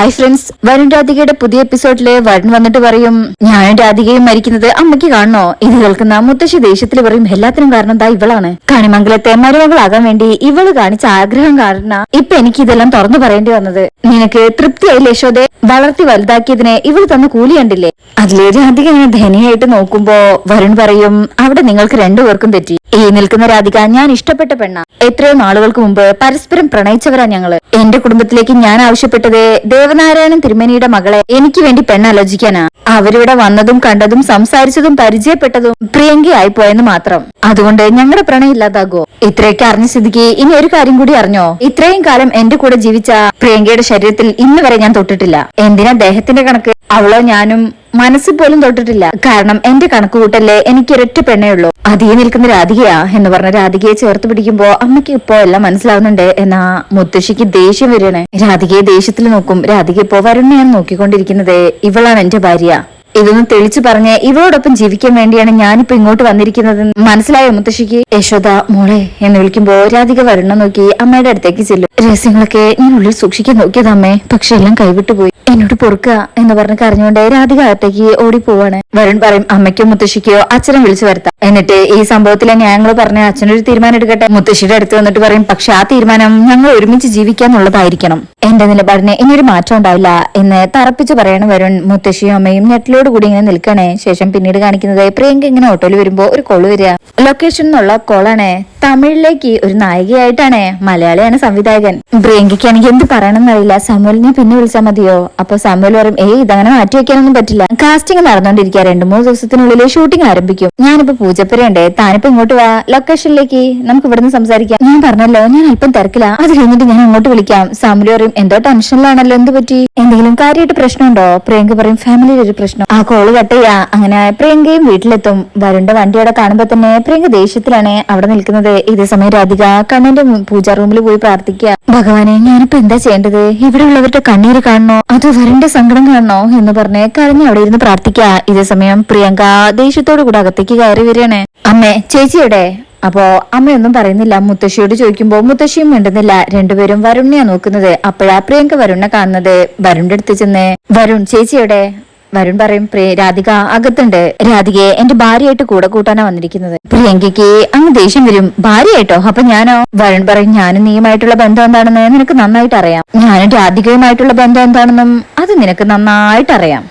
Hi friends Varun രാധികയുടെ പുതിയ എപ്പിസോഡിൽ വരുൺ വന്നിട്ട് പറയും ഞാനും രാധികയും മരിക്കുന്നത് അമ്മയ്ക്ക് കാണണോ? ഇത് കേൾക്കുന്ന മുത്തശ്ശി ദേഷ്യത്തിൽ പറയും എല്ലാത്തിനും കാരണം ദാ ഇവളാണ്. കണിമംഗലത്തെ മരുമകളാകാൻ വേണ്ടി ഇവൾ കാണിച്ച ആഗ്രഹം കാരണം ഇപ്പൊ എനിക്ക് ഇതെല്ലാം തുറന്നു പറയേണ്ടി വന്നത്. നിനക്ക് തൃപ്തിയായി യശോദെ? വളർത്തി വലുതാക്കിയതിനെ ഇവൾ തന്ന കൂലി കണ്ടില്ലേ? അതിലെ രാധിക ഇങ്ങനെ ധനിയായിട്ട് നോക്കുമ്പോ വരുൺ പറയും അവിടെ നിങ്ങൾക്ക് രണ്ടുപേർക്കും തെറ്റി. ഈ നിൽക്കുന്ന രാധിക ഞാൻ ഇഷ്ടപ്പെട്ട പെണ്ണ. എത്രയോ നാളുകൾക്ക് മുമ്പ് പരസ്പരം പ്രണയിച്ചവരാ ഞങ്ങൾ. എന്റെ കുടുംബത്തിലേക്ക് ഞാൻ ആവശ്യപ്പെട്ടത് ദേവനാരായണൻ തിരുമേനിയുടെ മകളെ. എനിക്ക് വേണ്ടി പെണ്ണാലോചിക്കാനാ അവരിവിടെ വന്നതും കണ്ടതും സംസാരിച്ചതും പരിചയപ്പെട്ടതും പ്രിയങ്കയായി പോയെന്ന് മാത്രം. അതുകൊണ്ട് ഞങ്ങളുടെ പ്രണയം ഇല്ലാതാകോ? ഇത്രയൊക്കെ അറിഞ്ഞ സ്ഥിതിക്ക് ഇനി ഒരു കാര്യം കൂടി അറിഞ്ഞോ? ഇത്രയും കാലം എന്റെ കൂടെ ജീവിച്ച പ്രിയങ്കയുടെ ശരീരത്തിൽ ഇന്ന് വരെ ഞാൻ തൊട്ടിട്ടില്ല. എന്തിനാ ദേഹത്തിന്റെ കണക്ക്? അവളോ ഞാനും മനസ്സിൽ പോലും തൊട്ടിട്ടില്ല. കാരണം എന്റെ കണക്ക് കൂട്ടല്ലേ എനിക്ക് ഒരൊറ്റ പെണ്ണേ ഉള്ളൂ. അതീ നിൽക്കുന്ന രാധികയാ എന്ന് പറഞ്ഞ രാധികയെ ചേർത്ത് പിടിക്കുമ്പോ അമ്മയ്ക്ക് ഇപ്പോ എല്ലാം മനസ്സിലാവുന്നുണ്ട് എന്നാ മുത്തശ്ശിക്ക് ദേഷ്യം വരികയാണ്. രാധികയെ ദേഷ്യത്തിൽ നോക്കും. രാധിക ഇപ്പോ വരുണ്ണയാണ് നോക്കിക്കൊണ്ടിരിക്കുന്നത് ഇവളാണ് എന്റെ ഭാര്യ. ഇതൊന്നും തെളിച്ചു പറഞ്ഞ് ഇവരോടൊപ്പം ജീവിക്കാൻ വേണ്ടിയാണ് ഞാനിപ്പോ ഇങ്ങോട്ട് വന്നിരിക്കുന്നത്. മനസ്സിലായോ മുത്തശ്ശിക്ക്? യശോദ മോളെ എന്ന് വിളിക്കുമ്പോ രാധിക വരണം നോക്കി അമ്മയുടെ അടുത്തേക്ക് ചെല്ലും. രഹസ്യങ്ങളൊക്കെ ഞാൻ ഉള്ളിൽ സൂക്ഷിക്കാൻ നോക്കിയത് അമ്മേ പക്ഷെ എല്ലാം കൈവിട്ടു പോയി. എന്നോട് പൊറുക്കുക എന്ന് പറഞ്ഞ് കരഞ്ഞുകൊണ്ട് രാധിക അകത്തേക്ക് ഓടി പോവാണ് വരുൺ പറയും അമ്മയ്ക്കോ മുത്തശ്ശിക്കോ അച്ഛനെ വിളിച്ചു വരുത്താം. എന്നിട്ട് ഈ സംഭവത്തിലെ ന്യായങ്ങൾ പറഞ്ഞ അച്ഛനൊരു തീരുമാനം എടുക്കട്ടെ. മുത്തശ്ശിയുടെ അടുത്ത് വന്നിട്ട് പറയും പക്ഷെ ആ തീരുമാനം ഞങ്ങൾ ഒരുമിച്ച് ജീവിക്കാന്നുള്ളതായിരിക്കണം. എന്റെ നിലപാടിന് ഇനിയൊരു മാറ്റം ഉണ്ടാവില്ല എന്ന് തറപ്പിച്ചു പറയാണ് വരുൺ മുത്തശ്ശിയും അമ്മയും നെറ്റിലോട് കൂടി ഇങ്ങനെ നിൽക്കണേ. ശേഷം പിന്നീട് കാണിക്കുന്നത് പ്രിയങ്ക ഇങ്ങനെ ഓട്ടോയിൽ വരുമ്പോ ഒരു കോൾ വരിക. ലൊക്കേഷൻ എന്നുള്ള കോളാണ് തമിഴിലേക്ക് ഒരു നായികയായിട്ടാണ് മലയാളിയാണ് സംവിധായകൻ. പ്രിയങ്കയ്ക്കാണെങ്കിൽ എന്ത് പറയണമെന്നറിയില്ല. സമൂലിനെ പിന്നെ വിളിച്ചാൽ മതിയോ? അപ്പൊ സമൂൽ പറയും ഏയ് ഇതങ്ങനെ മാറ്റി വെക്കാനൊന്നും പറ്റില്ല. കാസ്റ്റിംഗ് നടന്നുകൊണ്ടിരിക്കുക രണ്ടു മൂന്ന് ദിവസത്തിനുള്ളിൽ ഷൂട്ടിംഗ് ആരംഭിക്കും. ഞാനിപ്പോ പൂജപ്പുരയുണ്ട്. താനിപ്പോ ഇങ്ങോട്ട് വാ. ലൊക്കേഷനിലേക്ക് നമുക്ക് ഇവിടുന്ന് സംസാരിക്കാം. ഞാൻ പറഞ്ഞല്ലോ ഞാൻ അല്പം തിരക്കില്ല അത് കഴിഞ്ഞിട്ട് ഞാൻ അങ്ങോട്ട് വിളിക്കാം. സമൂലി പറയും എന്തോ ടെൻഷനിലാണല്ലോ. എന്ത് പറ്റി? എന്തെങ്കിലും കാര്യമായിട്ട് പ്രശ്നമുണ്ടോ? പ്രിയങ്ക പറയും ഫാമിലിയിൽ ഒരു പ്രശ്നം. ആ കോൾ കട്ട് ചെയ്യാ. അങ്ങനെ പ്രിയങ്കയും വീട്ടിലെത്തും. വരുണ്ട വണ്ടിയോടെ കാണുമ്പോ തന്നെ പ്രിയങ്ക ദേഷ്യത്തിലാണ് അവിടെ നിൽക്കുന്നത്. ഇതേ സമയം രാധിക കണ്ണന്റെ പൂജാ റൂമിൽ പോയി പ്രാർത്ഥിക്കുക ഭഗവാനെ ഞാനിപ്പോ എന്താ ചെയ്യേണ്ടത്? ഇവിടെ ഉള്ളവരുടെ കണ്ണീര് കാണണോ? അതോ വരന്റെ സങ്കടം കാണണോ? എന്ന് പറഞ്ഞ് കരഞ്ഞ് അവിടെ ഇരുന്ന് പ്രാർത്ഥിക്കുക ഇതേ സമയം പ്രിയങ്ക ദേഷ്യത്തോടു കൂടെ അകത്തേക്ക് കയറി വരികയാണ്. അമ്മേ ചേച്ചിയുടെ അപ്പോ അമ്മയൊന്നും പറയുന്നില്ല. മുത്തശ്ശിയോട് ചോദിക്കുമ്പോ മുത്തശ്ശിയും മിണ്ടുന്നില്ല. രണ്ടുപേരും വരുണിനെയാ നോക്കുന്നത്. അപ്പോഴാ പ്രിയങ്ക വരുണിനെ കാണുന്നത്. വരുണിന്റെ അടുത്ത് ചെന്ന് വരുൺ ചേച്ചിയുടെ വരുൺ പറയും രാധിക അകത്തുണ്ട്. രാധികയെ എന്റെ ഭാര്യയായിട്ട് കൂടെ കൂട്ടാനാ വന്നിരിക്കുന്നത്. പ്രിയങ്കയ്ക്ക് അങ്ങ് ദേഷ്യം വരും. ഭാര്യയായിട്ടോ? അപ്പൊ ഞാനോ? വരുൺ പറയും ഞാനും നീയുമായിട്ടുള്ള ബന്ധം എന്താണെന്ന് നിനക്ക് നന്നായിട്ട് അറിയാം. ഞാനും രാധികയുമായിട്ടുള്ള ബന്ധം എന്താണെന്നും അത് നിനക്ക് നന്നായിട്ട് അറിയാം.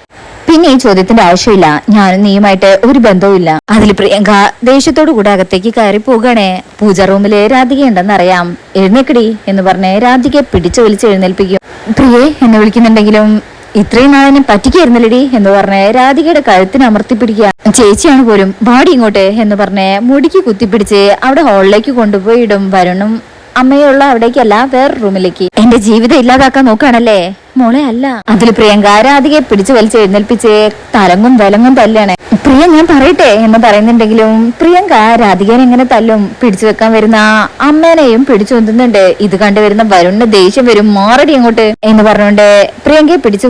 പിന്നെ ഈ ചോദ്യത്തിന്റെ ആവശ്യമില്ല. ഞാനും നീയുമായിട്ട് ഒരു ബന്ധവുമില്ല അതിൽ പ്രിയങ്ക ദേഷ്യത്തോടു കൂടെ അകത്തേക്ക് കയറി പോകണേ. പൂജ റൂമിൽ രാധിക ഉണ്ടെന്ന് അറിയാം എഴുന്നേക്കടി എന്ന് പറഞ്ഞ് രാധികയെ പിടിച്ചു വലിച്ച് എഴുന്നേൽപ്പിക്കും. പ്രിയേ എന്ന് വിളിക്കുന്നുണ്ടെങ്കിലും ഇത്രയും നാളെന്നെ പറ്റിക്കായിരുന്നില്ലടി എന്ന് പറഞ്ഞ് രാധികയുടെ കഴുത്തിന് അമർത്തിപ്പിടിക്കുക. ചേച്ചിയാണ് പോലും വാടി ഇങ്ങോട്ട് എന്ന് പറഞ്ഞ് മുടിക്ക് കുത്തിപ്പിടിച്ച് അവിടെ ഹാളിലേക്ക് കൊണ്ടുപോയി ഇടും വരുണും അമ്മയുള്ള അവിടേക്കല്ല വേറെ റൂമിലേക്ക്. എന്റെ ജീവിതം ഇല്ലാതാക്കാൻ നോക്കുകയാണല്ലേ? മോളെ അല്ല. അതിൽ പ്രിയങ്ക ആരാധികയെ പിടിച്ചു വലിച്ച് എഴുന്നേൽപ്പിച്ച് തലങ്ങും വിലങ്ങും തല്ലാണ്. പ്രിയ ഞാൻ പറയട്ടെ എന്ന് പറയുന്നുണ്ടെങ്കിലും പ്രിയങ്ക രാധികനെ എങ്ങനെ തല്ലും? പിടിച്ചു വെക്കാൻ വരുന്ന അമ്മേനെയും പിടിച്ചു ഒന്നുന്നുണ്ട് ഇത് കണ്ടുവരുന്ന വരുണിന് ദേഷ്യം വരും. മാറടി അങ്ങോട്ട്. എന്ന് പറഞ്ഞുകൊണ്ട് പ്രിയങ്കയെ പിടിച്ചു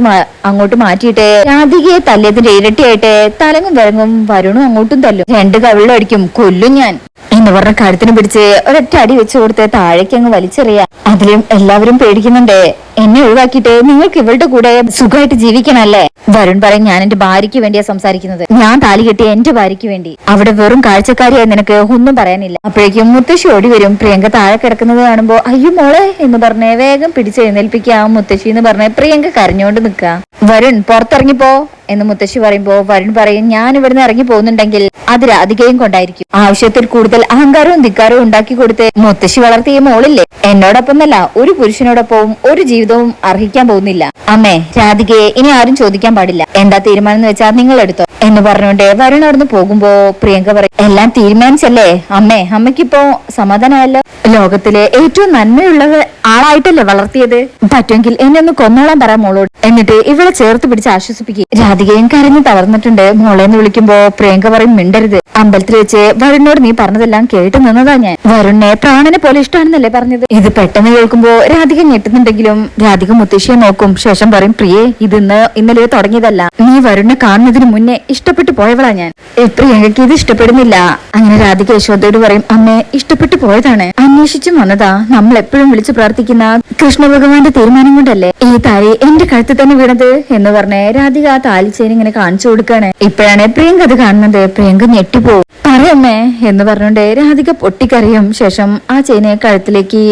അങ്ങോട്ട് മാറ്റിയിട്ട് രാധികയെ തല്ലിയതിന്റെ ഇരട്ടിയായിട്ട് തലങ്ങും വിലങ്ങും വരുണും അങ്ങോട്ടും തല്ലും. രണ്ട് കവിളടിക്കും കൊല്ലും ഞാൻ. എന്ന് പറഞ്ഞ കഴുത്തിന് പിടിച്ച് ഒരൊറ്റ അടി വെച്ചു കൊടുത്ത് താഴേക്ക് അങ്ങ് വലിച്ചെറിയ. അതിലും എല്ലാവരും പേടിക്കുന്നുണ്ടേ. എന്നെ ഒഴിവാക്കിയിട്ട് നിങ്ങൾക്ക് ഇവളുടെ കൂടെ സുഖമായിട്ട് ജീവിക്കണല്ലേ? വരുൺ പറയും ഞാൻ എന്റെ ഭാര്യയ്ക്ക് വേണ്ടിയാ സംസാരിക്കുന്നത്. ഞാൻ താലി കെട്ടി എന്റെ ഭാര്യയ്ക്ക് വേണ്ടി. അവിടെ വെറും കാഴ്ചക്കാരിയായി നിനക്ക് ഒന്നും പറയാനില്ല. അപ്പോഴേക്കും മുത്തശ്ശി ഓടി വരും. പ്രിയങ്ക താഴെ കിടക്കുന്നത് കാണുമ്പോ അയ്യോ മോളെ എന്ന് പറഞ്ഞ് വേഗം പിടിച്ച് എഴുന്നേൽപ്പിക്കുക മുത്തശ്ശി എന്ന് പറഞ്ഞ് പ്രിയങ്ക കരഞ്ഞോണ്ട് നിൽക്കുക. വരുൺ പുറത്തിറങ്ങിപ്പോ. എന്ന് മുത്തശ്ശി പറയുമ്പോ വരുൺ പറയും ഞാൻ ഇവിടുന്ന് ഇറങ്ങി പോകുന്നുണ്ടെങ്കിൽ അത് രാധികയും കൊണ്ടായിരിക്കും. ആവശ്യത്തിൽ കൂടുതൽ അഹങ്കാരവും ധിക്കാരവും ഉണ്ടാക്കി കൊടുത്ത് മുത്തശ്ശി വളർത്തിയ മോളില്ലേ? എന്നോടൊപ്പമല്ല ഒരു പുരുഷനോടൊപ്പവും ഒരു ജീവിതവും അർഹിക്കാൻ പോകുന്നില്ല. അമ്മേ രാധികയെ ഇനി ആരും ചോദിക്കാൻ പാടില്ല. എന്താ തീരുമാനം എന്ന് വെച്ചാൽ നിങ്ങൾ എടുത്തോ എന്ന് പറഞ്ഞുകൊണ്ട് വരുൺ അവിടുന്ന് പോകുമ്പോ പ്രിയങ്ക പറയും എല്ലാം തീരുമാനിച്ചല്ലേ? അമ്മേ അമ്മയ്ക്കിപ്പോ സമാധാനമല്ലോ? ലോകത്തിലെ ഏറ്റവും നന്മയുള്ളത് ആളായിട്ടല്ലേ വളർത്തിയത്? പറ്റുമെങ്കിൽ എന്നെ ഒന്ന് കൊന്നോളാൻ മോളോട്. എന്നിട്ട് ഇവളെ ചേർത്ത് പിടിച്ച് ആശ്വസിപ്പിക്കുക രാധികയും കരഞ്ഞു തളർന്നിട്ടുണ്ട്. മോളെന്ന് വിളിക്കുമ്പോ പ്രിയങ്ക പറയും മിണ്ടരുത്. അമ്പലത്തിൽ വെച്ച് വരുണിനോട് നീ പറഞ്ഞതെല്ലാം കേട്ടു നിന്നതാ ഞാൻ. വരുണിനെ പ്രാണനെ പോലെ ഇഷ്ടമാണെന്നല്ലേ പറഞ്ഞത്? ഇത് പെട്ടെന്ന് കേൾക്കുമ്പോ രാധിക ഞെട്ടുന്നുണ്ടെങ്കിലും രാധിക മുത്തശ്ശിയെ നോക്കും. ശേഷം പറയും പ്രിയേ ഇത് ഇന്ന് ഇന്നലെ തുടങ്ങിയതല്ല. നീ വരുണിനെ കാണുന്നതിന് മുന്നേ ഇഷ്ടപ്പെട്ടു പോയവളാ ഞാൻ. പ്രിയങ്കക്ക് ഇത് ഇഷ്ടപ്പെടുന്നില്ല. അങ്ങനെ രാധിക യശോദയോട് പറയും അമ്മേ ഇഷ്ടപ്പെട്ടു പോയതാണ്. അന്വേഷിച്ചും വന്നതാ. നമ്മൾ എപ്പോഴും വിളിച്ചു പ്രാർത്ഥിക്കുന്ന കൃഷ്ണ ഭഗവാന്റെ തീരുമാനം കൊണ്ടല്ലേ? ഈ താരി എന്റെ കഴുത്തിൽ തന്നെ വീണത്? എന്ന് പറഞ്ഞ് രാധിക ആ താലിച്ചേരി ഇങ്ങനെ കാണിച്ചു കൊടുക്കണേ. ഇപ്പോഴാണ് പ്രിയങ്ക അത് കാണുന്നത്. പ്രിയങ്ക ഞെട്ടിപ്പോവും. പറയമ്മേ എന്ന് പറഞ്ഞുകൊണ്ട് രാധിക പൊട്ടിക്കറിയും ശേഷം ആ ചെയിനെ കഴുത്തിലേക്ക്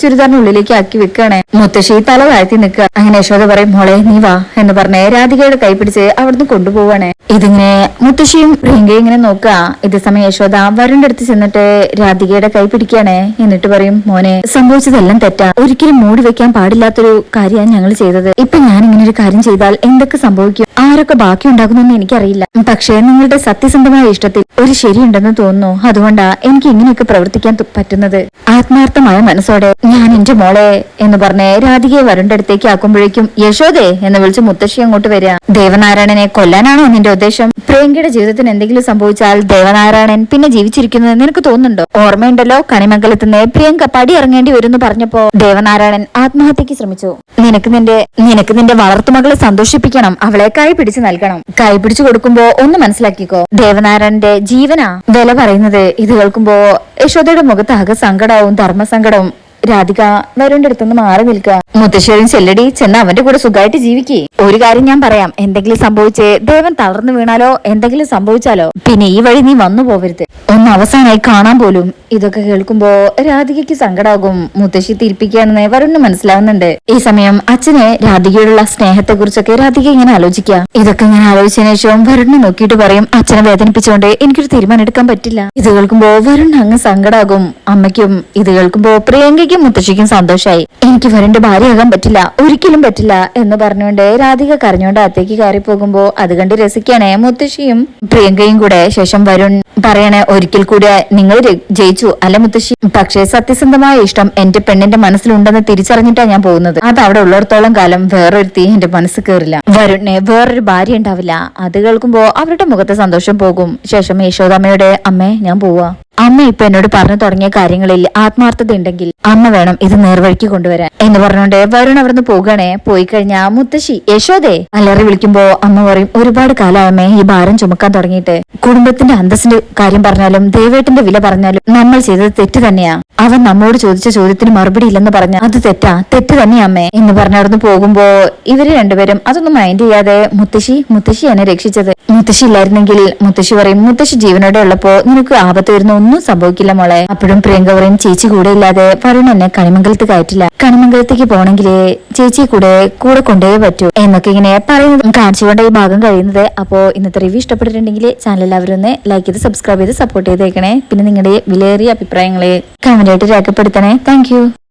ചുരിദാറിനുള്ളിലേക്ക് ആക്കി വെക്കുകയാണേ. മുത്തശ്ശി തല താഴ്ത്തി നിൽക്കുക. അങ്ങനെ യശോദ പറയും മോളെ നീ വാ എന്ന് പറഞ്ഞ് രാധികയുടെ കൈ പിടിച്ച് അവിടുന്ന് കൊണ്ടുപോവാണ്. ഇതിങ്ങനെ മുത്തശ്ശിയും പ്രിയങ്കയും ഇങ്ങനെ നോക്കുക. ഇതേ സമയം യശോദ വരുണിന്റെ അടുത്ത് ചെന്നിട്ട് രാധികയുടെ കൈ പിടിക്കാണ് എന്നിട്ട് പറയും മോനെ സംഭവിച്ചതെല്ലാം തെറ്റാ. ഒരിക്കലും മൂടി വെക്കാൻ പാടില്ലാത്തൊരു കാര്യമാണ് ഞങ്ങൾ ചെയ്തത്. ഇപ്പൊ ഞാൻ ഇങ്ങനെ ഒരു കാര്യം ചെയ്താൽ എന്തൊക്കെ സംഭവിക്കും? ആരൊക്കെ ബാക്കി ഉണ്ടാകുന്നെന്ന് എനിക്കറിയില്ല. പക്ഷേ നിങ്ങളുടെ സത്യസന്ധമായ ഇഷ്ടത്തിൽ ഒരു ശരിയുണ്ടെന്ന് തോന്നുന്നു. അതുകൊണ്ടാ എനിക്ക് ഇങ്ങനെയൊക്കെ പ്രവർത്തിക്കാൻ പറ്റുന്നത്. ആത്മാർത്ഥമായ മനസ്സോടെ ഞാൻ എന്റെ മോളെ എന്ന് പറഞ്ഞ് രാധികയെ വരണ്ടടുത്തേക്ക് ആക്കുമ്പോഴേക്കും യശോദേ എന്ന് വിളിച്ച് മുത്തശ്ശി അങ്ങോട്ട് വരിക. ദേവനാരായണനെ കൊല്ലാനാണോ നിന്റെ ഉദ്ദേശം? പ്രിയങ്കയുടെ ജീവിതത്തിന് എന്തെങ്കിലും സംഭവിച്ചാൽ ദേവനാരായണൻ പിന്നെ ജീവിച്ചിരിക്കുന്നത് നിനക്ക് തോന്നുന്നുണ്ടോ? ഓർമ്മയുണ്ടല്ലോ കണിമംഗലത്ത് നിന്ന് പ്രിയങ്ക പടി ഇറങ്ങേണ്ടി വരുമെന്ന് പറഞ്ഞപ്പോ ദേവനാരായണൻ ആത്മഹത്യക്ക് ശ്രമിച്ചു. നിനക്ക് നിന്റെ നിനക്ക് നിന്റെ വളർത്തുമകളെ സന്തോഷിപ്പിക്കണം അവളെ കൈ പിടിച്ചു നൽകണം. കൈ പിടിച്ചു കൊടുക്കുമ്പോ ഒന്ന് മനസ്സിലാക്കിക്കോ. ദേവനാരായണന്റെ ജീവനാ? വില പറയുന്നത് ഇത് കേൾക്കുമ്പോ യശോദയുടെ മുഖത്താകെ സങ്കടവും ധർമ്മസങ്കടവും രാധിക വരുണിന്റെ അടുത്തുനിന്ന് മാറി നിൽക്കുക. മുത്തശ്ശേരും ചെല്ലടി ചെന്ന് അവന്റെ കൂടെ സുഖമായിട്ട് ജീവിക്കേ. ഒരു കാര്യം ഞാൻ പറയാം. എന്തെങ്കിലും സംഭവിച്ചേ ദേവൻ തളർന്നു വീണാലോ? എന്തെങ്കിലും സംഭവിച്ചാലോ? പിന്നെ ഈ വഴി നീ വന്നു പോവരുത്. ഒന്ന് അവസാനമായി കാണാൻ പോലും ഇതൊക്കെ കേൾക്കുമ്പോ രാധികയ്ക്ക് സങ്കടാകും. മുത്തശ്ശി തിരിപ്പിക്കുകയാണെന്ന് വരുണ് മനസ്സിലാവുന്നുണ്ട്. ഈ സമയം അച്ഛനെ രാധികയോടുള്ള സ്നേഹത്തെ കുറിച്ചൊക്കെ രാധിക ഇങ്ങനെ ആലോചിക്കുക. ഇതൊക്കെ ഇങ്ങനെ ആലോചിച്ചതിന് ശേഷം വരുണ് നോക്കിയിട്ട് പറയും അച്ഛനെ വേദനിപ്പിച്ചുകൊണ്ട് എനിക്കൊരു തീരുമാനം എടുക്കാൻ പറ്റില്ല. ഇത് കേൾക്കുമ്പോ വരുൺ അങ്ങ് സങ്കടാകും. അമ്മയ്ക്കും ഇത് കേൾക്കുമ്പോ പ്രിയങ്കയ്ക്കും മുത്തശ്ശിക്കും സന്തോഷായി. എനിക്ക് വരുണിന്റെ ഭാര്യയാകാൻ പറ്റില്ല ഒരിക്കലും പറ്റില്ല എന്ന് പറഞ്ഞുകൊണ്ട് രാധിക കരഞ്ഞുകൊണ്ട് അത്തേക്ക് കയറി പോകുമ്പോ അത് കണ്ട് രസിക്കാണേ മുത്തശ്ശിയും പ്രിയങ്കയും കൂടെ. ശേഷം വരുൺ പറയണേ ഒരിക്കൽ കൂടി നിങ്ങൾ ജയിച്ചു. അല്ല മുത്തശ്ശി. പക്ഷേ സത്യസന്ധമായ ഇഷ്ടം എന്റെ പെണ്ണിന്റെ മനസ്സിലുണ്ടെന്ന് തിരിച്ചറിഞ്ഞിട്ടാ ഞാൻ പോകുന്നത്. അത് അവിടെ ഉള്ളിടത്തോളം കാലം വേറൊരുത്തി എന്റെ മനസ്സ് കയറില്ല വരുണിന് വേറൊരു ഭാര്യ ഉണ്ടാവില്ല. അത് കേൾക്കുമ്പോ അവരുടെ മുഖത്തെ സന്തോഷം പോകും. ശേഷം യശോദാമ്മയുടെ അമ്മേ ഞാൻ പോവാ. അമ്മ ഇപ്പൊ എന്നോട് പറഞ്ഞു തുടങ്ങിയ കാര്യങ്ങളിൽ ആത്മാർത്ഥത ഉണ്ടെങ്കിൽ അമ്മ വേണം ഇത് നേർവഴിക്ക് കൊണ്ടുവരാൻ. എന്ന് പറഞ്ഞുകൊണ്ട് വരുൺ അവിടുന്ന് പോകണേ പോയി കഴിഞ്ഞാ മുത്തശ്ശി യശോദേ അല്ലറി വിളിക്കുമ്പോ അമ്മ പറയും ഒരുപാട് കാലമേ ഈ ഭാരം ചുമക്കാൻ തുടങ്ങിയിട്ട്. കുടുംബത്തിന്റെ അന്തസ്സിന്റെ കാര്യം പറഞ്ഞാലും ദൈവേട്ടന്റെ വില പറഞ്ഞാലും നമ്മൾ ചെയ്തത് തെറ്റ് തന്നെയാ. അവൻ നമ്മളോട് ചോദിച്ച ചോദ്യത്തിന് മറുപടി ഇല്ലെന്ന് പറഞ്ഞ അത് തെറ്റാ തെറ്റ് തന്നെ അമ്മേ എന്ന് പറഞ്ഞവിടുന്ന് പോകുമ്പോ ഇവർ രണ്ടുപേരും അതൊന്നും മൈൻഡ് ചെയ്യാതെ മുത്തശ്ശി മുത്തശ്ശി എന്നെ രക്ഷിച്ചത്. മുത്തശ്ശി ഇല്ലായിരുന്നെങ്കിൽ മുത്തശ്ശി പറയും മുത്തശ്ശി ജീവനോടെ ഉള്ളപ്പോ നിനക്ക് ആപത്ത് വരുന്ന ഒന്നും സംഭവിക്കില്ല മോളെ. അപ്പോഴും പ്രിയങ്ക പറയും ചേച്ചി കൂടെ ഇല്ലാതെ വരുൺ എന്നെ കണിമംഗലത്ത് കയറ്റില്ല. കണിമംഗലത്തേക്ക് പോണെങ്കിലേ ചേച്ചി കൂടെ കൂടെ കൊണ്ടേ പറ്റൂ. എന്നൊക്കെ ഇങ്ങനെ പറയുന്നത് കാണിച്ചുകൊണ്ട് ഈ ഭാഗം കഴിയുന്നത്. അപ്പോ ഇന്നത്തെ റിവ്യൂ ഇഷ്ടപ്പെട്ടിട്ടുണ്ടെങ്കിൽ ചാനൽ എല്ലാവരും ഒന്ന് ലൈക്ക് ചെയ്ത് സബ്സ്ക്രൈബ് ചെയ്ത് സപ്പോർട്ട് ചെയ്തേക്കണേ. പിന്നെ നിങ്ങളുടെ വിലയേറിയ അഭിപ്രായങ്ങളെ കമന്റ് ആയിട്ട് രേഖപ്പെടുത്തണേ താങ്ക്